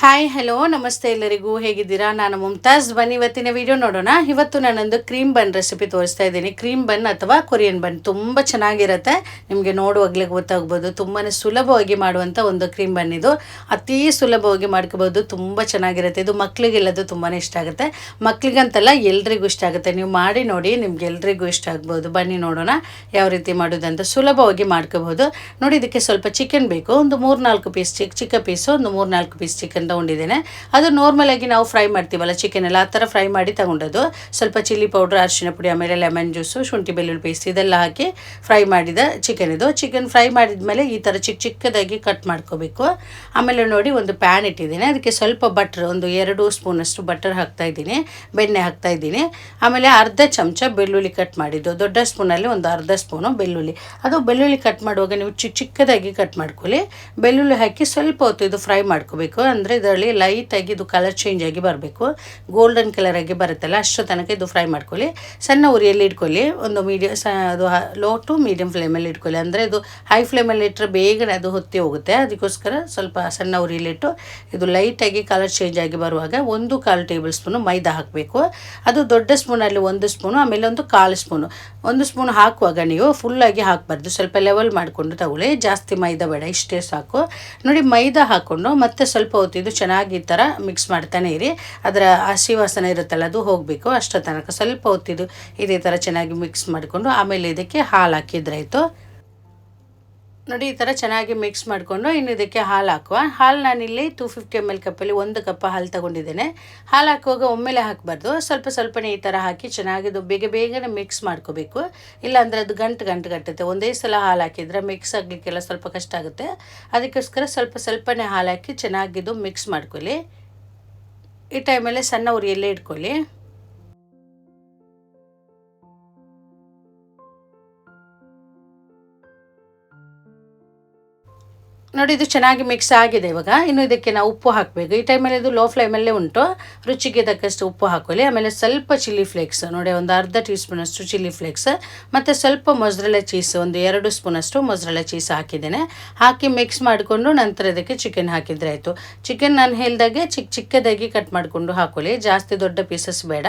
Hi hello ನಮಸ್ತೆ ಎಲ್ಲರಿಗೂ. ಹೇಗಿದ್ದೀರಾ? ನಾನು ಮುಮ್ತಾಜ್ ಬನ್ ಇವತ್ತಿನ ವಿಡಿಯೋ ನೋಡೋಣ. ಇವತ್ತು ನಾನೊಂದು ಕ್ರೀಮ್ ಬನ್ ರೆಸಿಪಿ ತೋರಿಸ್ತಾ ಇದ್ದೀನಿ. ಕ್ರೀಮ್ ಬನ್ ಅಥವಾ ಕೊರಿಯನ್ ಬನ್ ತುಂಬ ಚೆನ್ನಾಗಿರುತ್ತೆ. ನಿಮಗೆ ನೋಡುವಾಗಲೇ ಗೊತ್ತಾಗ್ಬೋದು. ತುಂಬಾ ಸುಲಭವಾಗಿ ಮಾಡುವಂಥ ಒಂದು ಕ್ರೀಮ್ ಬನ್ ಇದು. ಅತೀ ಸುಲಭವಾಗಿ ಮಾಡ್ಕೋಬೋದು ತುಂಬ ಚೆನ್ನಾಗಿರುತ್ತೆ. ಇದು ಮಕ್ಕಳಿಗೆಲ್ಲದು ತುಂಬಾ ಇಷ್ಟ ಆಗುತ್ತೆ. ಮಕ್ಕಳಿಗಂತಲ್ಲ ಎಲ್ರಿಗೂ ಇಷ್ಟ ಆಗುತ್ತೆ. ನೀವು ಮಾಡಿ ನೋಡಿ, ನಿಮ್ಗೆ ಎಲ್ರಿಗೂ ಇಷ್ಟ ಆಗ್ಬೋದು. ಬನ್ನಿ ನೋಡೋಣ ಯಾವ ರೀತಿ ಮಾಡೋದಂತ ಸುಲಭವಾಗಿ ಮಾಡ್ಕೋಬೋದು ನೋಡಿ, ಇದಕ್ಕೆ ಸ್ವಲ್ಪ ಚಿಕನ್ ಬೇಕು. ಒಂದು ಮೂರು ನಾಲ್ಕು ಪೀಸ್ ಚಿಕ್ಕ ಚಿಕ್ಕ ಪೀಸು ಒಂದು ಮೂರು ನಾಲ್ಕು ಪೀಸ್ ಚಿಕನ್ ತೊಗೊಂಡಿದ್ದೇನೆ ಅದು ನಾರ್ಮಲ್ ಆಗಿ ನಾವು ಫ್ರೈ ಮಾಡ್ತೀವಲ್ಲ ಚಿಕನ್ ಎಲ್ಲ, ಆ ಥರ ಫ್ರೈ ಮಾಡಿ ತಗೊಂಡದ್ದು. ಸ್ವಲ್ಪ ಚಿಲ್ಲಿ ಪೌಡ್ರ್ ಅರಿಶಿನ ಪುಡಿ, ಆಮೇಲೆ ಲೆಮನ್ ಜ್ಯೂಸು ಶುಂಠಿ, ಬೆಳ್ಳುಳ್ಳಿ ಪೇಸ್ಟ್ ಇದೆಲ್ಲ ಹಾಕಿ ಫ್ರೈ ಮಾಡಿದ ಚಿಕನ್ ಇದು. ಚಿಕನ್ ಫ್ರೈ ಮಾಡಿದ ಮೇಲೆ ಈ ಥರ ಚಿಕ್ಕ ಚಿಕ್ಕದಾಗಿ ಕಟ್ ಮಾಡ್ಕೋಬೇಕು. ಆಮೇಲೆ ನೋಡಿ ಒಂದು ಪ್ಯಾನ್ ಇಟ್ಟಿದ್ದೀನಿ. ಅದಕ್ಕೆ ಸ್ವಲ್ಪ ಬಟ್ರ್ ಒಂದು ಎರಡು ಸ್ಪೂನಷ್ಟು ಬಟರ್ ಹಾಕ್ತಾ ಇದ್ದೀನಿ. ಬೆಣ್ಣೆ ಹಾಕ್ತಾ ಇದ್ದೀನಿ. ಆಮೇಲೆ ಅರ್ಧ ಚಮಚ ಬೆಳ್ಳುಳ್ಳಿ ಕಟ್ ಮಾಡಿದ್ದು. ದೊಡ್ಡ ಸ್ಪೂನಲ್ಲಿ ಒಂದು ಅರ್ಧ ಸ್ಪೂನು ಬೆಳ್ಳುಳ್ಳಿ. ಅದು ಬೆಳ್ಳುಳ್ಳಿ ಕಟ್ ಮಾಡುವಾಗ ನೀವು ಚಿಕ್ಕ ಚಿಕ್ಕದಾಗಿ ಕಟ್ ಮಾಡ್ಕೊಳ್ಳಿ. ಬೆಳ್ಳುಳ್ಳಿ ಹಾಕಿ ಸ್ವಲ್ಪ ಹೊತ್ತು ಇದು ಫ್ರೈ ಮಾಡ್ಕೋಬೇಕು. ಅಂದರೆ ಇದರಲ್ಲಿ ಲೈಟಾಗಿ ಇದು ಕಲರ್ ಚೇಂಜ್ ಆಗಿ ಬರಬೇಕು. ಗೋಲ್ಡನ್ ಕಲರ್ ಆಗಿ ಬರುತ್ತಲ್ಲ, ಅಷ್ಟು ತನಕ ಇದು ಫ್ರೈ ಮಾಡ್ಕೊಳ್ಳಿ. ಸಣ್ಣ ಉರಿಯಲ್ಲಿ ಇಟ್ಕೊಳ್ಳಿ. ಒಂದು ಮೀಡಿಯಂ ಸ, ಅದು ಲೋ ಟು ಮೀಡಿಯಂ ಫ್ಲೇಮಲ್ಲಿ ಇಟ್ಕೊಳ್ಳಿ. ಅಂದರೆ ಇದು ಹೈ ಫ್ಲೇಮಲ್ಲಿ ಇಟ್ಟರೆ ಬೇಗನೆ ಅದು ಹೊತ್ತಿ ಹೋಗುತ್ತೆ. ಅದಕ್ಕೋಸ್ಕರ ಸ್ವಲ್ಪ ಸಣ್ಣ ಉರಿಯಲ್ಲಿಟ್ಟು ಇದು ಲೈಟಾಗಿ ಕಲರ್ ಚೇಂಜ್ ಆಗಿ ಬರುವಾಗ ಒಂದು ಕಾಲು ಟೇಬಲ್ ಸ್ಪೂನು ಮೈದಾ ಹಾಕಬೇಕು. ಅದು ದೊಡ್ಡ ಸ್ಪೂನಲ್ಲಿ ಒಂದು ಸ್ಪೂನು ಆಮೇಲೆ ಒಂದು ಕಾಲು ಸ್ಪೂನು ಒಂದು ಸ್ಪೂನ್ ಹಾಕುವಾಗ ನೀವು ಫುಲ್ಲಾಗಿ ಹಾಕಬಾರ್ದು. ಸ್ವಲ್ಪ ಲೆವೆಲ್ ಮಾಡಿಕೊಂಡು ತಗೊಳ್ಳಿ. ಜಾಸ್ತಿ ಮೈದಾ ಬೇಡ, ಇಷ್ಟೇ ಸಾಕು. ನೋಡಿ ಮೈದಾ ಹಾಕ್ಕೊಂಡು ಮತ್ತೆ ಸ್ವಲ್ಪ ಹೊತ್ತು ಇದು ಚೆನ್ನಾಗಿ ಈ ಥರ ಮಿಕ್ಸ್ ಮಾಡ್ತಾನೆ ಇರಿ. ಅದರ ಆಶೀವಾಸನ ವಾಸನೆ ಇರುತ್ತಲ್ಲ, ಅದು ಹೋಗಬೇಕು. ಅಷ್ಟೋ ತನಕ ಸ್ವಲ್ಪ ಹೊತ್ತಿದ್ದು ಇದೇ ಥರ ಚೆನ್ನಾಗಿ ಮಿಕ್ಸ್ ಮಾಡಿಕೊಂಡು ಆಮೇಲೆ ಇದಕ್ಕೆ ಹಾಲು ಹಾಕಿದ್ರಾಯ್ತು ನೋಡಿ, ಈ ಥರ ಚೆನ್ನಾಗಿ ಮಿಕ್ಸ್ ಮಾಡಿಕೊಂಡು ಇನ್ನು ಇದಕ್ಕೆ ಹಾಲು ಹಾಕುವ. ಹಾಲು ನಾನಿಲ್ಲಿ ಟೂ ಫಿಫ್ಟಿ ಎಂ ಎಲ್ ಕಪ್ಪಲ್ಲಿ ಒಂದು ಕಪ್ಪ ಹಾಲು ತಗೊಂಡಿದ್ದೇನೆ. ಹಾಲು ಹಾಕುವಾಗ ಒಮ್ಮೆಲೆ ಹಾಕಬಾರ್ದು. ಸ್ವಲ್ಪ ಸ್ವಲ್ಪನೇ ಈ ಥರ ಹಾಕಿ ಚೆನ್ನಾಗಿ ಅದು ಬೇಗ ಬೇಗನೆ ಮಿಕ್ಸ್ ಮಾಡ್ಕೋಬೇಕು. ಇಲ್ಲಾಂದರೆ ಅದು ಗಂಟು ಗಂಟು ಕಟ್ಟುತ್ತೆ ಒಂದೇ ಸಲ ಹಾಲು ಹಾಕಿದರೆ ಮಿಕ್ಸ್ ಆಗಲಿಕ್ಕೆಲ್ಲ ಸ್ವಲ್ಪ ಕಷ್ಟ ಆಗುತ್ತೆ. ಅದಕ್ಕೋಸ್ಕರ ಸ್ವಲ್ಪ ಸ್ವಲ್ಪನೇ ಹಾಲು ಹಾಕಿ ಚೆನ್ನಾಗಿದ್ದು ಮಿಕ್ಸ್ ಮಾಡ್ಕೊಳ್ಳಿ. ಈ ಟೈಮಲ್ಲಿ ಸಣ್ಣ ಉರಿಯಲ್ಲೇ ಇಟ್ಕೊಳ್ಳಿ. ನೋಡಿ, ಇದು ಚೆನ್ನಾಗಿ ಮಿಕ್ಸ್ ಆಗಿದೆ ಇವಾಗ. ಇನ್ನು ಇದಕ್ಕೆ ನಾವು ಉಪ್ಪು ಹಾಕಬೇಕು. ಈ ಟೈಮಲ್ಲಿ ಇದು ಲೋ ಫ್ಲೇಮಲ್ಲೇ ಉಂಟು. ರುಚಿಗೆ ತಕ್ಕಷ್ಟು ಉಪ್ಪು ಹಾಕೊಳ್ಳಿ. ಆಮೇಲೆ ಸ್ವಲ್ಪ ಚಿಲ್ಲಿ ಫ್ಲೇಕ್ಸ್ ನೋಡಿ, ಒಂದು ಅರ್ಧ ಟೀ ಸ್ಪೂನಷ್ಟು ಚಿಲ್ಲಿ ಫ್ಲೇಕ್ಸ್ ಮತ್ತು ಸ್ವಲ್ಪ ಮೊಸರಳೆ ಚೀಸ್ ಒಂದು ಎರಡು ಸ್ಪೂನಷ್ಟು ಮೊಸರಳೆ ಚೀಸ್ ಹಾಕಿದ್ದೇನೆ. ಹಾಕಿ ಮಿಕ್ಸ್ ಮಾಡಿಕೊಂಡು ನಂತರ ಇದಕ್ಕೆ ಚಿಕನ್ ಹಾಕಿದರೆ ಆಯಿತು. ಚಿಕನ್ ನಾನು ಹೇಳಿದಾಗೆ ಚಿಕ್ಕ ಚಿಕ್ಕದಾಗಿ ಕಟ್ ಮಾಡಿಕೊಂಡು ಹಾಕೊಳ್ಳಿ. ಜಾಸ್ತಿ ದೊಡ್ಡ ಪೀಸಸ್ ಬೇಡ.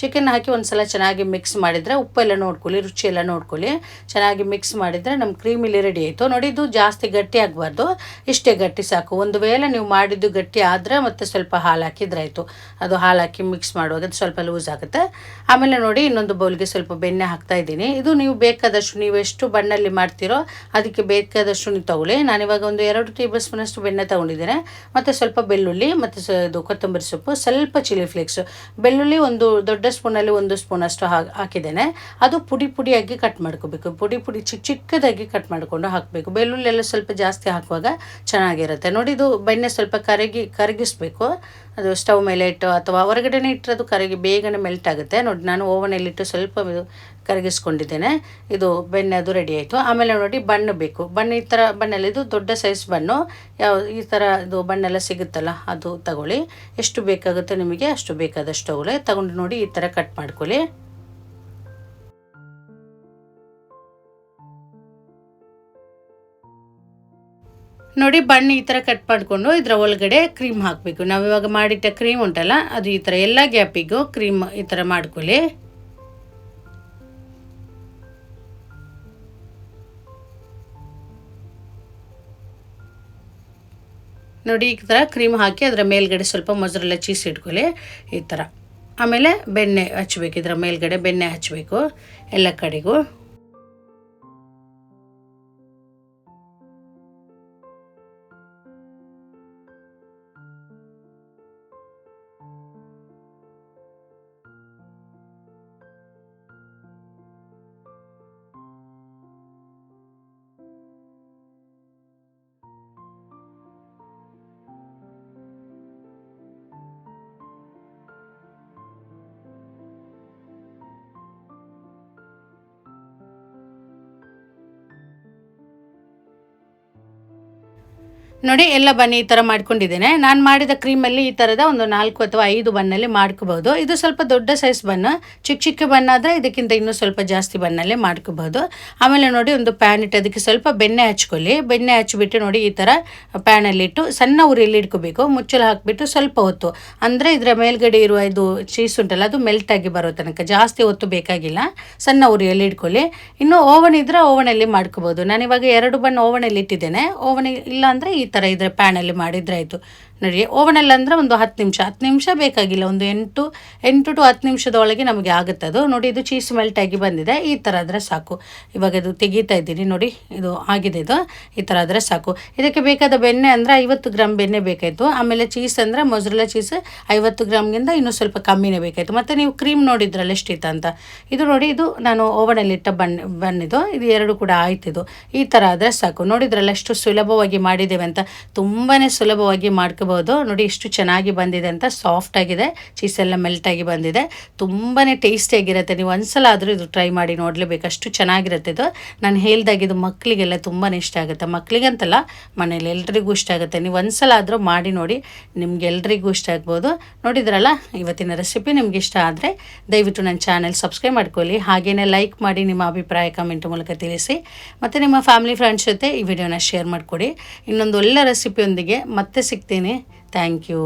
ಚಿಕನ್ ಹಾಕಿ ಒಂದ್ಸಲ ಚೆನ್ನಾಗಿ ಮಿಕ್ಸ್ ಮಾಡಿದರೆ ಉಪ್ಪೆಲ್ಲ ನೋಡ್ಕೊಳ್ಳಿ, ರುಚಿ ಎಲ್ಲ ನೋಡ್ಕೊಳ್ಳಿ. ಚೆನ್ನಾಗಿ ಮಿಕ್ಸ್ ಮಾಡಿದರೆ ನಮ್ಮ ಕ್ರೀಮ್ ಇಲ್ಲಿ ರೆಡಿ ಆಯಿತು. ನೋಡಿ, ಇದು ಜಾಸ್ತಿ ಗಟ್ಟಿ ಆಗಬಾರ್ದು. ಇಷ್ಟೇ ಗಟ್ಟಿ ಸಾಕು. ಒಂದು ವೇಳೆ ನೀವು ಮಾಡಿದ್ದು ಗಟ್ಟಿ ಆದರೆ ಮತ್ತೆ ಸ್ವಲ್ಪ ಹಾಲು ಹಾಕಿದ್ರಾಯಿತು. ಅದು ಹಾಲು ಹಾಕಿ ಮಿಕ್ಸ್ ಮಾಡುವಾಗ ಅದು ಸ್ವಲ್ಪ ಲೂಸ್ ಆಗುತ್ತೆ. ಆಮೇಲೆ ನೋಡಿ ಇನ್ನೊಂದು ಬೌಲ್ಗೆ ಸ್ವಲ್ಪ ಬೆಣ್ಣೆ ಹಾಕ್ತಾ ಇದ್ದೀನಿ. ಇದು ನೀವು ಬೇಕಾದಷ್ಟು ನೀವು ಎಷ್ಟು ಬಣ್ಣಲ್ಲಿ ಮಾಡ್ತೀರೋ ಅದಕ್ಕೆ ಬೇಕಾದಷ್ಟು ನೀವು ತಗೊಳ್ಳಿ. ಇವಾಗ ಒಂದು ಎರಡು ಟೇಬಲ್ ಸ್ಪೂನಷ್ಟು ಬೆಣ್ಣೆ ತಗೊಂಡಿದ್ದೇನೆ. ಮತ್ತು ಸ್ವಲ್ಪ ಬೆಳ್ಳುಳ್ಳಿ, ಮತ್ತು ಇದು ಕೊತ್ತಂಬರಿ ಸೊಪ್ಪು, ಸ್ವಲ್ಪ ಚಿಲ್ಲಿ ಫ್ಲೇಕ್ಸು. ಬೆಳ್ಳುಳ್ಳಿ ಒಂದು ದೊಡ್ಡ ಸ್ಪೂನಲ್ಲಿ ಒಂದು ಸ್ಪೂನಷ್ಟು ಹಾಕಿದ್ದೇನೆ. ಅದು ಪುಡಿ ಪುಡಿಯಾಗಿ ಕಟ್ ಮಾಡ್ಕೋಬೇಕು. ಪುಡಿ ಪುಡಿ ಚಿಕ್ಕ ಚಿಕ್ಕದಾಗಿ ಕಟ್ ಮಾಡಿಕೊಂಡು ಹಾಕಬೇಕು. ಬೆಳ್ಳುಳ್ಳಿ ಎಲ್ಲ ಸ್ವಲ್ಪ ಜಾಸ್ತಿ ಹಾಕುವಾಗ ಚೆನ್ನಾಗಿರುತ್ತೆ. ನೋಡಿ ಇದು ಬೆಣ್ಣೆ ಸ್ವಲ್ಪ ಕರಗಿ, ಕರಗಿಸ್ಬೇಕು. ಅದು ಸ್ಟವ್ ಮೇಲೆ ಇಟ್ಟು ಅಥವಾ ಹೊರಗಡೆನೇ ಇಟ್ಟರೆ ಅದು ಕರಗಿ ಬೇಗನೆ ಮೆಲ್ಟ್ ಆಗುತ್ತೆ. ನೋಡಿ ನಾನು ಓವನಲ್ಲಿಟ್ಟು ಸ್ವಲ್ಪ ಕರಗಿಸ್ಕೊಂಡಿದ್ದೇನೆ. ಇದು ಬೆಣ್ಣೆ ಅದು ರೆಡಿ ಆಯಿತು. ಆಮೇಲೆ ನೋಡಿ ಬಣ್ಣ ಬೇಕು. ಬಣ್ಣ ಈ ಥರ, ಬಣ್ಣಲ್ಲಿ ಇದು ದೊಡ್ಡ ಸೈಜ್ ಬಣ್ಣು. ಯಾವ, ಈ ಥರ ಇದು ಬಣ್ಣೆಲ್ಲ ಸಿಗುತ್ತಲ್ಲ, ಅದು ತಗೊಳ್ಳಿ. ಎಷ್ಟು ಬೇಕಾಗುತ್ತೆ ನಿಮಗೆ ಅಷ್ಟು ಬೇಕಾದಷ್ಟು ತಗೊಳ್ಳಿ. ತಗೊಂಡು ನೋಡಿ ಈ ಥರ ಕಟ್ ಮಾಡ್ಕೊಳ್ಳಿ. ನೋಡಿ ಬಣ್ಣ ಈ ಥರ ಕಟ್ ಮಾಡಿಕೊಂಡು ಇದರ ಒಳಗಡೆ ಕ್ರೀಮ್ ಹಾಕಬೇಕು. ನಾವು ಇವಾಗ ಮಾಡಿಟ್ಟ ಕ್ರೀಮ್ ಉಂಟಲ್ಲ, ಅದು ಈ ಥರ ಎಲ್ಲ ಗ್ಯಾಪಿಗೂ ಕ್ರೀಮ್ ಈ ಥರ ಮಾಡ್ಕೊಳ್ಳಿ. ನೋಡಿ ಈ ಥರ ಕ್ರೀಮ್ ಹಾಕಿ ಅದರ ಮೇಲ್ಗಡೆ ಸ್ವಲ್ಪ ಮೊಸರೆಲ್ಲ ಚೀಸ್ ಇಟ್ಕೊಳ್ಳಿ ಈ ಥರ ಆಮೇಲೆ ಬೆಣ್ಣೆ ಹಚ್ಚಬೇಕು ಇದರ ಮೇಲ್ಗಡೆ ಬೆಣ್ಣೆ ಹಚ್ಚಬೇಕು ಎಲ್ಲ ಕಡೆಗೂ. ನೋಡಿ, ಎಲ್ಲ ಬನ್ನಿ ಈ ಥರ ಮಾಡ್ಕೊಂಡಿದ್ದೇನೆ. ನಾನು ಮಾಡಿದ ಕ್ರೀಮಲ್ಲಿ ಈ ಥರದ ಒಂದು ನಾಲ್ಕು ಅಥವಾ ಐದು ಬನ್ನಲ್ಲಿ ಮಾಡ್ಕೋಬಹುದು. ಇದು ಸ್ವಲ್ಪ ದೊಡ್ಡ ಸೈಜ್ ಬನ್ನ ಚಿಕ್ಕ ಚಿಕ್ಕ ಬನ್ನಾದರೆ ಇದಕ್ಕಿಂತ ಇನ್ನೂ ಸ್ವಲ್ಪ ಜಾಸ್ತಿ ಬನ್ನಲ್ಲಿ ಮಾಡ್ಕೋಬಹುದು. ಆಮೇಲೆ ನೋಡಿ, ಒಂದು ಪ್ಯಾನ್ ಇಟ್ಟು ಅದಕ್ಕೆ ಸ್ವಲ್ಪ ಬೆಣ್ಣೆ ಹಚ್ಕೊಳ್ಳಿ. ಬೆಣ್ಣೆ ಹಚ್ಚಿಬಿಟ್ಟು ನೋಡಿ, ಈ ಥರ ಪ್ಯಾನಲ್ಲಿಟ್ಟು ಸಣ್ಣ ಉರಿಯಲ್ಲಿ ಇಟ್ಕೋಬೇಕು. ಮುಚ್ಚಲು ಹಾಕಿಬಿಟ್ಟು ಸ್ವಲ್ಪ ಹೊತ್ತು. ಅಂದರೆ ಇದರ ಮೇಲ್ಗಡೆ ಇರುವ ಇದು ಚೀಸ್ ಉಂಟಲ್ಲ, ಅದು ಮೆಲ್ಟ್ ಆಗಿ ಬರೋ ತನಕ. ಜಾಸ್ತಿ ಹೊತ್ತು ಬೇಕಾಗಿಲ್ಲ. ಸಣ್ಣ ಉರಿಯಲ್ಲಿ ಇಟ್ಕೊಳ್ಳಿ. ಇನ್ನು ಓವನ್ ಇದ್ರೆ ಓವನಲ್ಲಿ ಮಾಡ್ಕೋಬೋದು ನಾನಿವಾಗ ಎರಡು ಬಣ್ಣ ಓವನಲ್ಲಿ ಇಟ್ಟಿದ್ದೇನೆ. ಓವನ್ ಇಲ್ಲ ಅಂದರೆ ಈ ಥರ ಇದ್ರೆ ಪ್ಯಾನಲ್ಲಿ ಮಾಡಿದ್ರೆ ನೋಡಿ ಓವನಲ್ಲಿ ಅಂದರೆ ಒಂದು ಹತ್ತು ನಿಮಿಷ ಹತ್ತು ನಿಮಿಷ ಬೇಕಾಗಿಲ್ಲ, ಒಂದು ಎಂಟು ಎಂಟು ಟು ಹತ್ತು ನಿಮಿಷದೊಳಗೆ ನಮಗೆ ಆಗುತ್ತೆ ಅದು. ನೋಡಿ, ಇದು ಚೀಸ್ ಮೆಲ್ಟ್ ಆಗಿ ಬಂದಿದೆ. ಈ ಥರ ಆದರೆ ಸಾಕು. ಇವಾಗ ಇದು ತೆಗಿತಾ ಇದ್ದೀನಿ ನೋಡಿ, ಇದು ಆಗಿದೆ ಇದು. ಈ ಥರ ಆದರೆ ಸಾಕು. ಇದಕ್ಕೆ ಬೇಕಾದ ಬೆಣ್ಣೆ ಅಂದರೆ ಐವತ್ತು ಗ್ರಾಮ್ ಬೆಣ್ಣೆ ಬೇಕಾಯಿತು. ಆಮೇಲೆ ಚೀಸ್ ಅಂದರೆ ಮೊಸರಲ್ಲ ಚೀಸ್ ಐವತ್ತು ಗ್ರಾಮ್ಗಿಂತ ಇನ್ನೂ ಸ್ವಲ್ಪ ಕಮ್ಮಿನೇ ಬೇಕಾಯಿತು. ಮತ್ತು ನೀವು ಕ್ರೀಮ್ ನೋಡಿದ್ರಲ್ಲ, ಎಷ್ಟಿತ್ತು ಅಂತ. ಇದು ನೋಡಿ, ಇದು ನಾನು ಓವನಲ್ಲಿಟ್ಟ ಬಣ್ಣ, ಬಣ್ಣಿದು. ಇದು ಎರಡು ಕೂಡ ಆಯ್ತಿದು ಈ ಥರ ಆದರೆ ಸಾಕು. ನೋಡಿದ್ರಲ್ಲ, ಎಷ್ಟು ಸುಲಭವಾಗಿ ಮಾಡಿದ್ದೇವೆ ಅಂತ. ತುಂಬಾ ಸುಲಭವಾಗಿ ಮಾಡ್ಕೋಬಹುದು ನೋಡಿ ಎಷ್ಟು ಚೆನ್ನಾಗಿ ಬಂದಿದೆ ಅಂತ ಸಾಫ್ಟ್ ಆಗಿದೆ. ಚೀಸ್ ಎಲ್ಲ ಮೆಲ್ಟ್ ಆಗಿ ಬಂದಿದೆ. ತುಂಬಾ ಟೇಸ್ಟಿಯಾಗಿರುತ್ತೆ ನೀವು ಒಂದ್ಸಲ ಆದರೂ ಇದು ಟ್ರೈ ಮಾಡಿ ನೋಡಲೇಬೇಕು. ಅಷ್ಟು ಚೆನ್ನಾಗಿರುತ್ತೆ ಇದು. ನಾನು ಹೇಳ್ದಾಗ ಇದು ಮಕ್ಕಳಿಗೆಲ್ಲ ತುಂಬಾ ಇಷ್ಟ ಆಗುತ್ತೆ. ಮಕ್ಕಳಿಗಂತಲ್ಲ ಮನೇಲಿ ಎಲ್ರಿಗೂ ಇಷ್ಟ ಆಗುತ್ತೆ. ನೀವು ಒಂದ್ಸಲ ಆದರೂ ಮಾಡಿ ನೋಡಿ ನಿಮ್ಗೆ ಎಲ್ರಿಗೂ ಇಷ್ಟ ಆಗ್ಬೋದು. ನೋಡಿದ್ರಲ್ಲ, ಇವತ್ತಿನ ರೆಸಿಪಿ ನಿಮ್ಗೆ ಇಷ್ಟ ಆದರೆ ದಯವಿಟ್ಟು ನನ್ನ ಚಾನೆಲ್ ಸಬ್ಸ್ಕ್ರೈಬ್ ಮಾಡ್ಕೊಳ್ಳಿ. ಹಾಗೆಯೇ ಲೈಕ್ ಮಾಡಿ ನಿಮ್ಮ ಅಭಿಪ್ರಾಯ ಕಮೆಂಟ್ ಮೂಲಕ ತಿಳಿಸಿ. ಮತ್ತು ನಿಮ್ಮ ಫ್ಯಾಮಿಲಿ ಫ್ರೆಂಡ್ಸ್ ಜೊತೆ ಈ ವಿಡಿಯೋನ ಶೇರ್ ಮಾಡಿಕೊಡಿ. ಇನ್ನೊಂದು ಒಳ್ಳೆ ರೆಸಿಪಿಯೊಂದಿಗೆ ಮತ್ತೆ ಸಿಗ್ತೀನಿ. Thank you